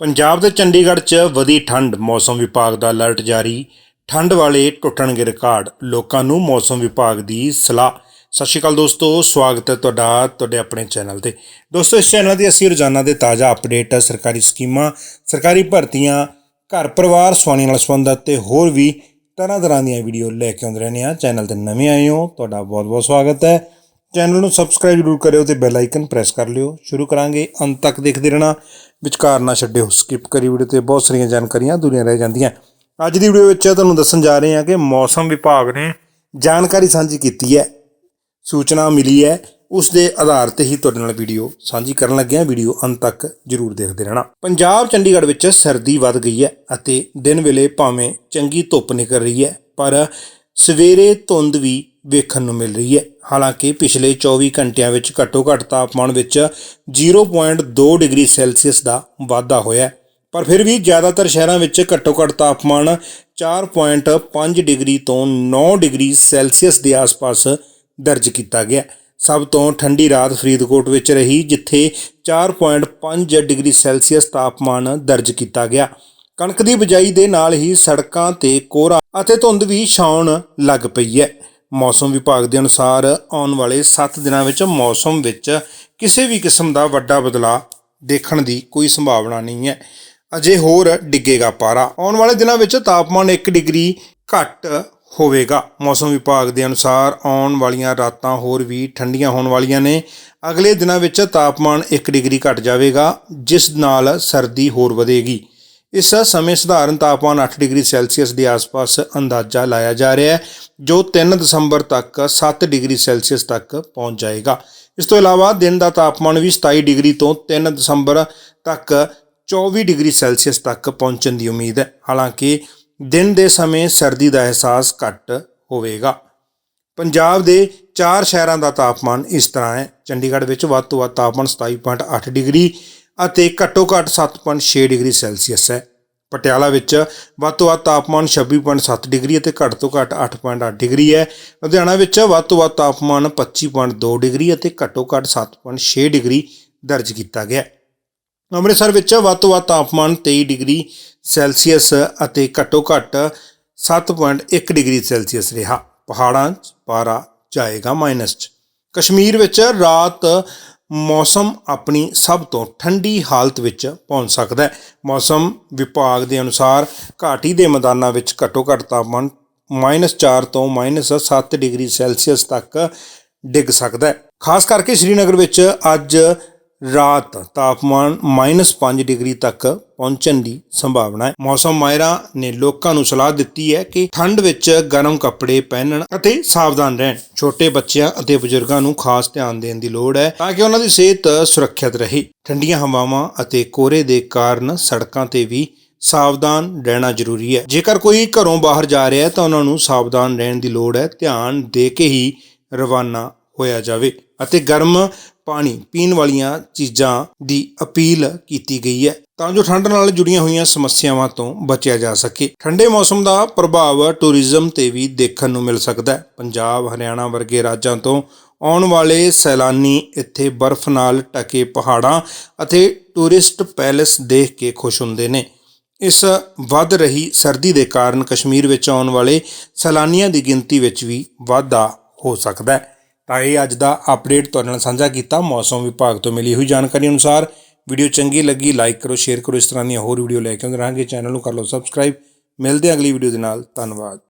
ਪੰਜਾਬ ਦੇ ਚੰਡੀਗੜ੍ਹ 'ਚ ਵਧੀ ਠੰਡ, ਮੌਸਮ ਵਿਭਾਗ ਦਾ ਅਲਰਟ ਜਾਰੀ। ਠੰਡ ਵਾਲੇ ਟੁੱਟਣਗੇ ਰਿਕਾਰਡ। ਲੋਕਾਂ ਨੂੰ ਮੌਸਮ ਵਿਭਾਗ ਦੀ ਸਲਾਹ। ਸਤਿ ਸ਼੍ਰੀ ਅਕਾਲ ਦੋਸਤੋ, ਸਵਾਗਤ ਹੈ ਤੁਹਾਡਾ, ਤੁਹਾਡੇ ਆਪਣੇ ਚੈਨਲ ਤੇ। ਦੋਸਤੋ, ਇਸ ਚੈਨਲ ਤੇ ਅਸੀਂ ਰੋਜ਼ਾਨਾ ਦੇ ਤਾਜ਼ਾ ਅਪਡੇਟ, ਸਰਕਾਰੀ ਸਕੀਮਾਂ, ਸਰਕਾਰੀ ਭਰਤੀਆਂ, ਘਰ ਪਰਿਵਾਰ ਸਵਾਣੀ ਨਾਲ ਸੰਬੰਧਿਤ ਤੇ ਹੋਰ ਵੀ ਤਰ੍ਹਾਂ ਤਰ੍ਹਾਂ ਦੀਆਂ ਵੀਡੀਓ ਲੈ ਕੇ ਆਉਂਦੇ ਰਹਿੰਦੇ ਆ ਚੈਨਲ ਤੇ ਨਵੇਂ ਆਏ ਹੋ, ਤੁਹਾਡਾ ਬਹੁਤ ਬਹੁਤ ਸਵਾਗਤ ਹੈ। ਚੈਨਲ ਨੂੰ ਸਬਸਕ੍ਰਾਈਬ ਜ਼ਰੂਰ ਕਰਿਓ ਤੇ ਬੈਲ ਆਈਕਨ ਪ੍ਰੈਸ ਕਰ ਲਿਓ। ਸ਼ੁਰੂ ਕਰਾਂਗੇ, ਅੰਤ ਤੱਕ ਦੇਖਦੇ ਰਹਿਣਾ। ਵਿਚਕਾਰ ਨਾ ਛੱਡਿਓ ਸਕਿਪ ਕਰੀ ਵੀਡੀਓ ਤੇ ਬਹੁਤ ਸਾਰੀਆਂ ਜਾਣਕਾਰੀਆਂ ਦੁਨੀਆ ਰਹਿ ਜਾਂਦੀਆਂ। ਅੱਜ ਦੀ ਵੀਡੀਓ ਵਿੱਚ ਤੁਹਾਨੂੰ ਦੱਸਣ ਜਾ ਰਹੇ ਹਾਂ ਕਿ ਮੌਸਮ ਵਿਭਾਗ ਨੇ ਜਾਣਕਾਰੀ ਸਾਂਝੀ ਕੀਤੀ ਹੈ। ਸੂਚਨਾ ਮਿਲੀ ਹੈ। ਉਸ ਦੇ ਆਧਾਰ ਤੇ ਹੀ ਤੁਹਾਡੇ ਨਾਲ ਵੀਡੀਓ ਸਾਂਝੀ ਕਰਨ ਲੱਗੇ ਹਾਂ। ਵੀਡੀਓ ਅੰਤ ਤੱਕ ਜਰੂਰ ਦੇਖਦੇ ਰਹਿਣਾ। ਪੰਜਾਬ ਚੰਡੀਗੜ੍ਹ ਵਿੱਚ ਸਰਦੀ ਵੱਧ ਗਈ ਹੈ ਅਤੇ ਦਿਨ ਵੇਲੇ ਭਾਵੇਂ ਚੰਗੀ ਧੁੱਪ ਨਿਕਲ ਰਹੀ ਹੈ, ਪਰ ਸਵੇਰੇ ਧੁੰਦ ਵੀ ਵੇਖਣ ਨੂੰ ਮਿਲ ਰਹੀ ਹੈ। ਹਾਲਾਂਕਿ ਪਿਛਲੇ 24 ਘੰਟਿਆਂ ਵਿੱਚ ਘੱਟੋ-ਘੱਟ ਤਾਪਮਾਨ ਵਿੱਚ 0.2 ਡਿਗਰੀ ਸੈਲਸੀਅਸ ਦਾ ਵਾਧਾ ਹੋਇਆ ਪਰ ਫਿਰ ਵੀ ਜ਼ਿਆਦਾਤਰ ਸ਼ਹਿਰਾਂ ਵਿੱਚ ਘੱਟੋ-ਘੱਟ ਤਾਪਮਾਨ 4.5 ਡਿਗਰੀ ਤੋਂ 9 ਡਿਗਰੀ ਸੈਲਸੀਅਸ ਦੇ ਆਸ-ਪਾਸ ਦਰਜ ਕੀਤਾ ਗਿਆ ਸਭ ਤੋਂ ਠੰਡੀ ਰਾਤ ਫਰੀਦਕੋਟ ਵਿੱਚ ਰਹੀ, ਜਿੱਥੇ 4.5 ਡਿਗਰੀ ਸੈਲਸੀਅਸ ਤਾਪਮਾਨ ਦਰਜ ਕੀਤਾ ਗਿਆ। ਕਣਕ ਦੀ ਬਿਜਾਈ ਦੇ ਨਾਲ ਹੀ ਸੜਕਾਂ ਤੇ ਕੋਹਰਾ ਅਤੇ ਧੁੰਦ ਵੀ ਛਾਉਣ ਲੱਗ ਪਈ ਹੈ। ਮੌਸਮ ਵਿਭਾਗ ਦੇ ਅਨੁਸਾਰ ਆਉਣ ਵਾਲੇ 7 ਦਿਨਾਂ ਵਿੱਚ ਮੌਸਮ ਵਿੱਚ ਕਿਸੇ ਵੀ ਕਿਸਮ ਦਾ ਵੱਡਾ ਬਦਲਾਅ ਦੇਖਣ ਦੀ ਕੋਈ ਸੰਭਾਵਨਾ ਨਹੀਂ ਹੈ। ਅਜੇ ਹੋਰ ਡਿੱਗੇਗਾ ਪਾਰਾ। ਆਉਣ ਵਾਲੇ ਦਿਨਾਂ ਵਿੱਚ ਤਾਪਮਾਨ 1 ਡਿਗਰੀ ਘੱਟ ਹੋਵੇਗਾ। ਮੌਸਮ ਵਿਭਾਗ ਦੇ ਅਨੁਸਾਰ ਆਉਣ ਵਾਲੀਆਂ ਰਾਤਾਂ ਹੋਰ ਵੀ ਠੰਡੀਆਂ ਹੋਣ ਵਾਲੀਆਂ ਨੇ। ਅਗਲੇ ਦਿਨਾਂ ਵਿੱਚ ਤਾਪਮਾਨ 1 ਡਿਗਰੀ ਘਟ ਜਾਵੇਗਾ, ਜਿਸ ਨਾਲ ਸਰਦੀ ਹੋਰ ਵਧੇਗੀ। ਇਸ ਸਮੇਂ ਸਧਾਰਨ ਤਾਪਮਾਨ 8 ਡਿਗਰੀ ਸੈਲਸੀਅਸ ਦੇ ਆਸ-ਪਾਸ ਅੰਦਾਜ਼ਾ ਲਾਇਆ ਜਾ ਰਿਹਾ ਹੈ, ਜੋ 3 ਦਸੰਬਰ ਤੱਕ 7 ਡਿਗਰੀ ਸੈਲਸੀਅਸ ਤੱਕ ਪਹੁੰਚ ਜਾਏਗਾ। ਇਸ ਤੋਂ ਇਲਾਵਾ ਦਿਨ ਦਾ ਤਾਪਮਾਨ ਵੀ 27 ਡਿਗਰੀ ਤੋਂ 3 ਦਸੰਬਰ ਤੱਕ 24 ਡਿਗਰੀ ਸੈਲਸੀਅਸ ਤੱਕ ਪਹੁੰਚਣ ਦੀ ਉਮੀਦ ਹੈ। ਹਾਲਾਂਕਿ, ਦਿਨ ਦੇ ਸਮੇਂ ਸਰਦੀ ਦਾ ਅਹਿਸਾਸ ਘੱਟ ਹੋਵੇਗਾ। ਪੰਜਾਬ ਦੇ ਚਾਰ ਸ਼ਹਿਰਾਂ ਦਾ ਤਾਪਮਾਨ ਇਸ ਤਰ੍ਹਾਂ ਹੈ। ਚੰਡੀਗੜ੍ਹ ਵਿੱਚ ਵੱਧ ਤੋਂ ਵੱਧ ਤਾਪਮਾਨ 27.8 ਡਿਗਰੀ ਅਤੇ ਘੱਟੋ ਘੱਟ 7.6 ਡਿਗਰੀ ਸੈਲਸੀਅਸ ਹੈ। ਪਟਿਆਲਾ ਵਿੱਚ ਵੱਧ ਤੋਂ ਵੱਧ ਤਾਪਮਾਨ 26.7 ਡਿਗਰੀ ਅਤੇ ਘੱਟ ਤੋਂ ਘੱਟ 8.8 ਡਿਗਰੀ ਹੈ। ਲੁਧਿਆਣਾ ਵਿੱਚ ਵੱਧ ਤੋਂ ਵੱਧ ਤਾਪਮਾਨ 25.2 ਡਿਗਰੀ ਅਤੇ ਘੱਟੋ ਘੱਟ 7.6 ਡਿਗਰੀ ਦਰਜ ਕੀਤਾ ਗਿਆ ਅੰਮ੍ਰਿਤਸਰ ਵਿੱਚ ਵੱਧ ਤੋਂ ਵੱਧ ਤਾਪਮਾਨ 23 ਡਿਗਰੀ ਸੈਲਸੀਅਸ ਅਤੇ ਘੱਟੋ ਘੱਟ 7.1 ਡਿਗਰੀ ਸੈਲਸੀਅਸ ਰਿਹਾ। ਪਹਾੜਾਂ 'ਚ ਪਾਰਾ ਜਾਏਗਾ ਮਾਈਨਸ 'ਚ। ਕਸ਼ਮੀਰ ਵਿੱਚ ਰਾਤ ਮੌਸਮ ਆਪਣੀ ਸਭ ਤੋਂ ਠੰਡੀ ਹਾਲਤ ਵਿੱਚ ਪਹੁੰਚ ਸਕਦਾ ਹੈ। ਮੌਸਮ ਵਿਭਾਗ ਦੇ ਅਨੁਸਾਰ ਘਾਟੀ ਦੇ ਮੈਦਾਨਾਂ ਵਿੱਚ ਘੱਟੋ ਘੱਟ ਤਾਪਮਾਨ -4 ਤੋਂ -7 ਡਿਗਰੀ ਸੈਲਸੀਅਸ ਤੱਕ ਡਿੱਗ ਸਕਦਾ ਹੈ। ਖਾਸ ਕਰਕੇ ਸ਼੍ਰੀਨਗਰ ਵਿੱਚ ਅੱਜ ਰਾਤ ਤਾਪਮਾਨ -5 ਡਿਗਰੀ ਤੱਕ ਪਹੁੰਚਣ ਦੀ ਸੰਭਾਵਨਾ ਹੈ। ਮੌਸਮ ਮਾਹਿਰਾਂ ਨੇ ਲੋਕਾਂ ਨੂੰ ਸਲਾਹ ਦਿੱਤੀ ਹੈ ਕਿ ਠੰਡ ਵਿੱਚ ਗਰਮ ਕੱਪੜੇ ਪਹਿਨਣ ਅਤੇ ਸਾਵਧਾਨ ਰਹਿਣ। ਛੋਟੇ ਬੱਚਿਆਂ ਅਤੇ ਬਜ਼ੁਰਗਾਂ ਨੂੰ ਖਾਸ ਧਿਆਨ ਦੇਣ ਦੀ ਲੋੜ ਹੈ ਤਾਂ ਕਿ ਉਹਨਾਂ ਦੀ ਸਿਹਤ ਸੁਰੱਖਿਅਤ ਰਹੇ। ਠੰਡੀਆਂ ਹਵਾਵਾਂ ਅਤੇ ਕੋਹਰੇ ਦੇ ਕਾਰਨ ਸੜਕਾਂ ਤੇ ਵੀ ਸਾਵਧਾਨ ਰਹਿਣਾ ਜ਼ਰੂਰੀ ਹੈ। ਜੇਕਰ ਕੋਈ ਘਰੋਂ ਬਾਹਰ ਜਾ ਰਿਹਾ ਹੈ ਤਾਂ ਉਹਨਾਂ ਨੂੰ ਸਾਵਧਾਨ ਰਹਿਣ ਦੀ ਲੋੜ ਹੈ। ਧਿਆਨ ਦੇ ਕੇ ਹੀ ਰਵਾਨਾ ਹੋਇਆ ਜਾਵੇ ਅਤੇ ਗਰਮ ਪਾਣੀ ਪੀਣ ਵਾਲੀਆਂ ਚੀਜ਼ਾਂ ਦੀ ਅਪੀਲ ਕੀਤੀ ਗਈ ਹੈ ਤਾਂ ਜੋ ਠੰਡ ਨਾਲ ਜੁੜੀਆਂ ਹੋਈਆਂ ਸਮੱਸਿਆਵਾਂ ਤੋਂ ਬਚਿਆ ਜਾ ਸਕੇ। ਠੰਡੇ ਮੌਸਮ ਦਾ ਪ੍ਰਭਾਵ ਟੂਰਿਜ਼ਮ ਤੇ ਵੀ ਦੇਖਣ ਨੂੰ ਮਿਲ ਸਕਦਾ ਹੈ। ਪੰਜਾਬ, ਹਰਿਆਣਾ ਵਰਗੇ ਰਾਜਾਂ ਤੋਂ ਆਉਣ ਵਾਲੇ ਸੈਲਾਨੀ ਇੱਥੇ ਬਰਫ਼ ਨਾਲ ਢਕੇ ਪਹਾੜਾਂ ਅਤੇ ਟੂਰਿਸਟ ਪੈਲੇਸ ਦੇਖ ਕੇ ਖੁਸ਼ ਹੁੰਦੇ ਨੇ। ਇਸ ਵੱਧ ਰਹੀ ਸਰਦੀ ਦੇ ਕਾਰਨ ਕਸ਼ਮੀਰ ਵਿੱਚ ਆਉਣ ਵਾਲੇ ਸੈਲਾਨੀਆਂ ਦੀ ਗਿਣਤੀ ਵਿੱਚ ਵੀ ਵਾਧਾ ਹੋ ਸਕਦਾ ਹੈ। ਤਾਂ ਇਹ ਅੱਜ ਦਾ ਅਪਡੇਟ ਤੁਹਾਡੇ ਨਾਲ ਸਾਂਝਾ ਕੀਤਾ, ਮੌਸਮ ਵਿਭਾਗ ਤੋਂ ਮਿਲੀ ਹੋਈ ਜਾਣਕਾਰੀ ਅਨੁਸਾਰ ਵੀਡੀਓ ਚੰਗੀ ਲੱਗੀ ਲਾਈਕ ਕਰੋ ਸ਼ੇਅਰ ਕਰੋ, ਇਸ ਤਰ੍ਹਾਂ ਦੀਆਂ ਹੋਰ ਵੀਡੀਓ ਲੈ ਕੇ ਆਉਂਦੇ ਰਹਾਂਗੇ ਚੈਨਲ ਨੂੰ ਕਰ ਲਓ ਸਬਸਕ੍ਰਾਈਬ ਮਿਲਦੇ ਅਗਲੀ ਵੀਡੀਓ ਦੇ ਨਾਲ, ਧੰਨਵਾਦ।